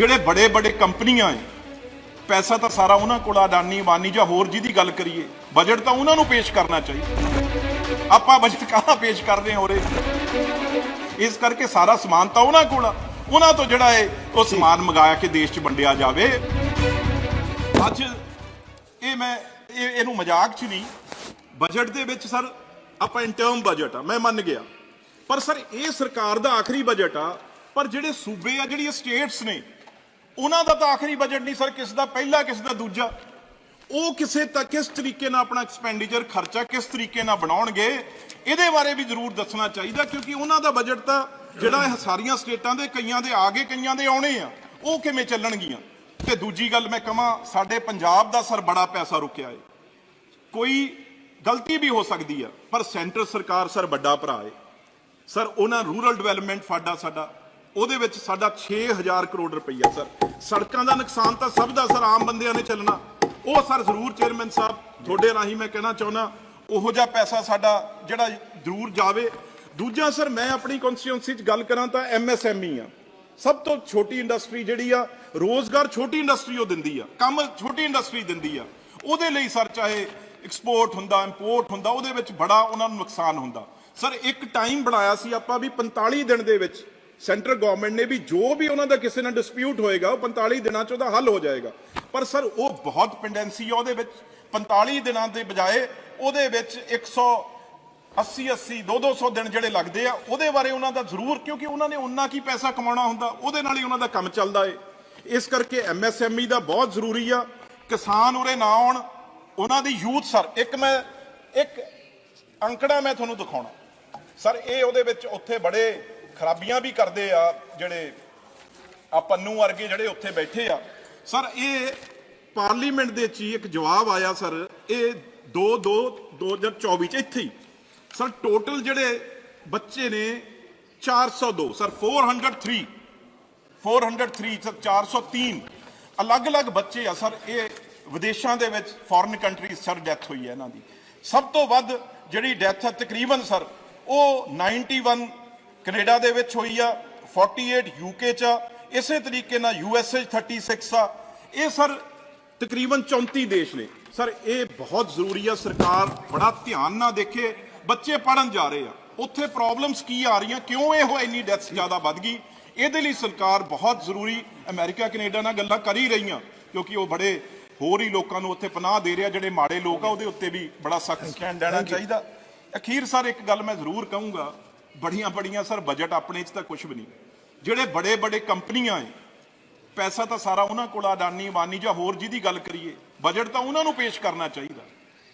ਜਿਹੜੇ ਬੜੇ ਬੜੇ ਕੰਪਨੀਆਂ ਹੈ ਪੈਸਾ ਤਾਂ ਸਾਰਾ ਉਹਨਾਂ ਕੋਲ ਅਡਾਨੀ ਅਬਾਨੀ ਜਾਂ ਹੋਰ ਜਿਹਦੀ ਗੱਲ ਕਰੀਏ ਬਜਟ ਤਾਂ ਉਹਨਾਂ ਨੂੰ ਪੇਸ਼ ਕਰਨਾ ਚਾਹੀਦਾ। ਆਪਾਂ ਬਜਟ ਕਾਹਦਾ ਪੇਸ਼ ਕਰ ਰਹੇ ਹਾਂ ਉਰੇ? ਇਸ ਕਰਕੇ ਸਾਰਾ ਸਮਾਨ ਤਾਂ ਉਹਨਾਂ ਕੋਲ ਆ। ਉਹਨਾਂ ਤੋਂ ਜਿਹੜਾ ਹੈ ਉਹ ਸਮਾਨ ਮੰਗਾਇਆ ਕੇ ਦੇਸ਼ 'ਚ ਵੰਡਿਆ ਜਾਵੇ। ਅੱਜ ਇਹ ਮੈਂ, ਇਹ, ਇਹਨੂੰ ਮਜ਼ਾਕ 'ਚ ਨਹੀਂ ਬਜਟ ਦੇ ਵਿੱਚ ਸਰ, ਆਪਾਂ ਇੰਟਰਮ ਬਜਟ ਆ, ਮੈਂ ਮੰਨ ਗਿਆ। ਪਰ ਸਰ, ਇਹ ਸਰਕਾਰ ਦਾ ਆਖਰੀ ਬਜਟ ਆ, ਪਰ ਜਿਹੜੇ ਸੂਬੇ ਆ, ਜਿਹੜੀਆਂ ਸਟੇਟਸ ਨੇ ਉਹਨਾਂ ਦਾ ਤਾਂ ਆਖਰੀ ਬਜਟ ਨਹੀਂ, ਸਰ, ਕਿਸ ਦਾ ਪਹਿਲਾ, ਕਿਸ ਦਾ ਦੂਜਾ? ਉਹ ਕਿਸੇ ਤਾਂ ਕਿਸ ਤਰੀਕੇ ਨਾਲ ਆਪਣਾ ਐਕਸਪੈਂਡੀਚਰ ਖਰਚਾ ਕਿਸ ਤਰੀਕੇ ਨਾਲ ਬਣਾਉਣਗੇ, ਇਹਦੇ ਬਾਰੇ ਵੀ ਜ਼ਰੂਰ ਦੱਸਣਾ ਚਾਹੀਦਾ, ਕਿਉਂਕਿ ਉਹਨਾਂ ਦਾ ਬਜਟ ਤਾਂ ਜਿਹੜਾ ਇਹ ਸਾਰੀਆਂ ਸਟੇਟਾਂ ਦੇ, ਕਈਆਂ ਦੇ ਆਗੇ, ਕਈਆਂ ਦੇ ਆਉਣੇ ਆ, ਉਹ ਕਿਵੇਂ ਚੱਲਣਗੀਆਂ? ਤੇ ਦੂਜੀ ਗੱਲ ਮੈਂ ਕਹਾਂ, ਸਾਡੇ ਪੰਜਾਬ ਦਾ ਸਰ ਬੜਾ ਪੈਸਾ ਰੁਕਿਆ ਹੈ ਕੋਈ ਗਲਤੀ ਵੀ ਹੋ ਸਕਦੀ ਆ, ਪਰ ਸੈਂਟਰ ਸਰਕਾਰ ਸਰ ਵੱਡਾ ਭਰਾ ਏ। ਸਰ, ਉਹਨਾਂ ਰੂਰਲ ਡਿਵੈਲਪਮੈਂਟ ਫਾਡਾ ਸਾਡਾ ਉਹਦੇ ਵਿੱਚ ਸਾਡਾ 6000 ਕਰੋੜ ਰੁਪਈਆ, ਸਰ। ਸੜਕਾਂ ਦਾ ਨੁਕਸਾਨ ਤਾਂ ਸਭ ਦਾ, ਸਰ, ਆਮ ਬੰਦਿਆਂ ਨੇ ਚੱਲਣਾ। ਉਹ, ਸਰ, ਜ਼ਰੂਰ ਚੇਅਰਮੈਨ ਸਾਹਿਬ, ਤੁਹਾਡੇ ਰਾਹੀਂ ਮੈਂ ਕਹਿਣਾ ਚਾਹੁੰਦਾ, ਉਹੋ ਜਿਹਾ ਪੈਸਾ ਸਾਡਾ ਜਿਹੜਾ ਜ਼ਰੂਰ ਜਾਵੇ। ਦੂਜਾ, ਸਰ, ਮੈਂ ਆਪਣੀ ਕਨਸਟੀਟਿਊਂਸੀ 'ਚ ਗੱਲ ਕਰਾਂ ਤਾਂ ਐਮਐਸਐਮਈ ਆ। ਸਭ ਤੋਂ ਛੋਟੀ ਇੰਡਸਟਰੀ ਜਿਹੜੀ ਆ, ਰੋਜ਼ਗਾਰ ਛੋਟੀ ਇੰਡਸਟਰੀ ਉਹ ਦਿੰਦੀ ਆ। ਕੰਮ ਛੋਟੀ ਇੰਡਸਟਰੀ ਦਿੰਦੀ ਆ। ਉਹਦੇ ਲਈ, ਸਰ, ਚਾਹੇ ਐਕਸਪੋਰਟ ਹੁੰਦਾ ਇੰਪੋਰਟ ਹੁੰਦਾ, ਉਹਦੇ ਵਿੱਚ ਬੜਾ ਉਹਨਾਂ ਨੂੰ ਨੁਕਸਾਨ ਹੁੰਦਾ। ਸਰ, ਇੱਕ ਟਾਈਮ ਬਣਾਇਆ ਸੀ ਆਪਾਂ ਵੀ 45 ਦਿਨ ਦੇ ਵਿੱਚ। ਸੈਂਟਰ ਗਵਰਨਮੈਂਟ ਨੇ ਵੀ ਜੋ ਵੀ ਉਹਨਾਂ ਦਾ ਕਿਸੇ ਨਾਲ ਡਿਸਪਿਊਟ ਹੋਏਗਾ, ਉਹ 45 ਦਿਨਾਂ ਚ ਉਹਦਾ ਹੱਲ ਹੋ ਜਾਏਗਾ। ਪਰ ਸਰ, ਉਹ ਬਹੁਤ ਪੈਂਡੈਂਸੀ ਆ ਉਹਦੇ ਵਿੱਚ। 45 ਦਿਨਾਂ ਦੇ ਬਜਾਏ ਉਹਦੇ ਵਿੱਚ 100 80 80 2 200 ਦਿਨ ਜਿਹੜੇ ਲੱਗਦੇ ਆ, ਉਹਦੇ ਬਾਰੇ ਉਹਨਾਂ ਦਾ ਜ਼ਰੂਰ, ਕਿਉਂਕਿ ਉਹਨਾਂ ਨੇ ਉਹਨਾਂ ਕੀ ਪੈਸਾ ਕਮਾਉਣਾ ਹੁੰਦਾ, ਉਹਦੇ ਨਾਲ ਹੀ ਉਹਨਾਂ ਦਾ ਕੰਮ ਚੱਲਦਾ ਏ। ਇਸ ਕਰਕੇ ਐਮਐਸਐਮਈ ਦਾ ਬਹੁਤ ਜ਼ਰੂਰੀ ਆ। ਕਿਸਾਨ ਉਰੇ ਨਾ ਆਉਣ। ਉਹਨਾਂ ਦੀ ਯੂਥ ਸਰ, ਇੱਕ ਮੈਂ, ਇੱਕ ਅੰਕੜਾ ਮੈਂ ਤੁਹਾਨੂੰ ਦਿਖਾਉਣਾ। ਸਰ, ਇਹ ਉਹਦੇ ਵਿੱਚ ਉੱਥੇ ਬੜੇ ਖਰਾਬੀਆਂ ਵੀ ਕਰਦੇ ਆ ਜਿਹੜੇ ਆ ਪੰਨੂ ਵਰਗੇ ਜਿਹੜੇ ਉੱਥੇ ਬੈਠੇ ਆ। ਸਰ, ਇਹ ਪਾਰਲੀਮੈਂਟ ਦੇ ਚ ਹੀ ਇੱਕ ਜਵਾਬ ਆਇਆ ਸਰ, ਇਹ 2 2 2024 ਚ ਇੱਥੇ ਹੀ। ਸਰ, ਟੋਟਲ ਜਿਹੜੇ ਬੱਚੇ ਨੇ 402 ਸਰ 403 403 ਸਰ 403 ਅਲੱਗ-ਅਲੱਗ ਬੱਚੇ ਆ ਸਰ, ਇਹ ਵਿਦੇਸ਼ਾਂ ਦੇ ਵਿੱਚ ਫੋਰਨ ਕੰਟਰੀ ਸਰ ਡੈਥ ਹੋਈ ਹੈ ਇਹਨਾਂ ਦੀ। ਸਭ ਤੋਂ ਵੱਧ ਜਿਹੜੀ ਡੈਥ ਹੈ ਤਕਰੀਬਨ ਸਰ, ਉਹ 91 ਕੈਨੇਡਾ ਦੇ ਵਿੱਚ ਹੋਈ ਆ 48 ਯੂਕੇ ਚ ਇਸੇ ਤਰੀਕੇ ਨਾਲ ਯੂਐਸਏ 36 ਆ। ਇਹ ਸਰ ਤਕਰੀਬਨ 34 ਦੇਸ਼ ਨੇ। ਸਰ ਇਹ ਬਹੁਤ ਜ਼ਰੂਰੀ ਆ ਸਰਕਾਰ ਬੜਾ ਧਿਆਨ ਨਾਲ ਦੇਖੇ ਬੱਚੇ ਪੜਨ ਜਾ ਰਹੇ ਆ। ਉੱਥੇ ਪ੍ਰੋਬਲਮਸ ਕੀ ਆ ਰਹੀਆਂ ਕਿਉਂ ਇਹ ਹੋ ਇੰਨੀ ਡੈਥਸ ਜ਼ਿਆਦਾ ਵੱਧ ਗਈ? ਇਹਦੇ ਲਈ ਸਰਕਾਰ ਬਹੁਤ ਜ਼ਰੂਰੀ ਅਮਰੀਕਾ ਕੈਨੇਡਾ ਨਾਲ ਗੱਲਾਂ ਕਰ ਹੀ ਰਹੀਆਂ ਕਿਉਂਕਿ ਉਹ ਬੜੇ ਹੋਰ ਹੀ ਲੋਕਾਂ ਨੂੰ ਉੱਥੇ ਪਨਾਹ ਦੇ ਰਿਹਾ ਜਿਹੜੇ ਮਾੜੇ ਲੋਕ ਆ ਉਹਦੇ ਉੱਤੇ ਵੀ ਬੜਾ ਸਖਤ ਸਟੈਂਡ ਲੈਣਾ ਚਾਹੀਦਾ। ਅਖੀਰ ਸਰ ਇੱਕ ਗੱਲ ਮੈਂ ਜ਼ਰੂਰ ਕਹੂੰਗਾ ਬੜੀਆਂ ਬੜੀਆਂ ਸਰ ਬਜਟ ਆਪਣੇ 'ਚ ਤਾਂ ਕੁਝ ਵੀ ਨਹੀਂ। ਜਿਹੜੇ ਬੜੇ ਬੜੇ ਕੰਪਨੀਆਂ ਹੈ ਪੈਸਾ ਤਾਂ ਸਾਰਾ ਉਹਨਾਂ ਕੋਲ ਅਡਾਨੀ ਅਬਾਨੀ ਜਾਂ ਹੋਰ ਜਿਹਦੀ ਗੱਲ ਕਰੀਏ ਬਜਟ ਤਾਂ ਉਹਨਾਂ ਨੂੰ ਪੇਸ਼ ਕਰਨਾ ਚਾਹੀਦਾ।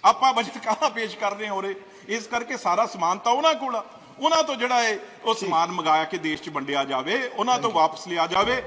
ਆਪਾਂ ਬਜਟ ਕਾਹਦਾ ਪੇਸ਼ ਕਰ ਰਹੇ ਹਾਂ ਉਰੇ? ਇਸ ਕਰਕੇ ਸਾਰਾ ਸਮਾਨ ਤਾਂ ਉਹਨਾਂ ਕੋਲ ਆ। ਉਹਨਾਂ ਤੋਂ ਜਿਹੜਾ ਹੈ ਉਹ ਸਮਾਨ ਮੰਗਾਇਆ ਕੇ ਦੇਸ਼ 'ਚ ਵੰਡਿਆ ਜਾਵੇ ਉਹਨਾਂ ਤੋਂ ਵਾਪਸ ਲਿਆ ਜਾਵੇ।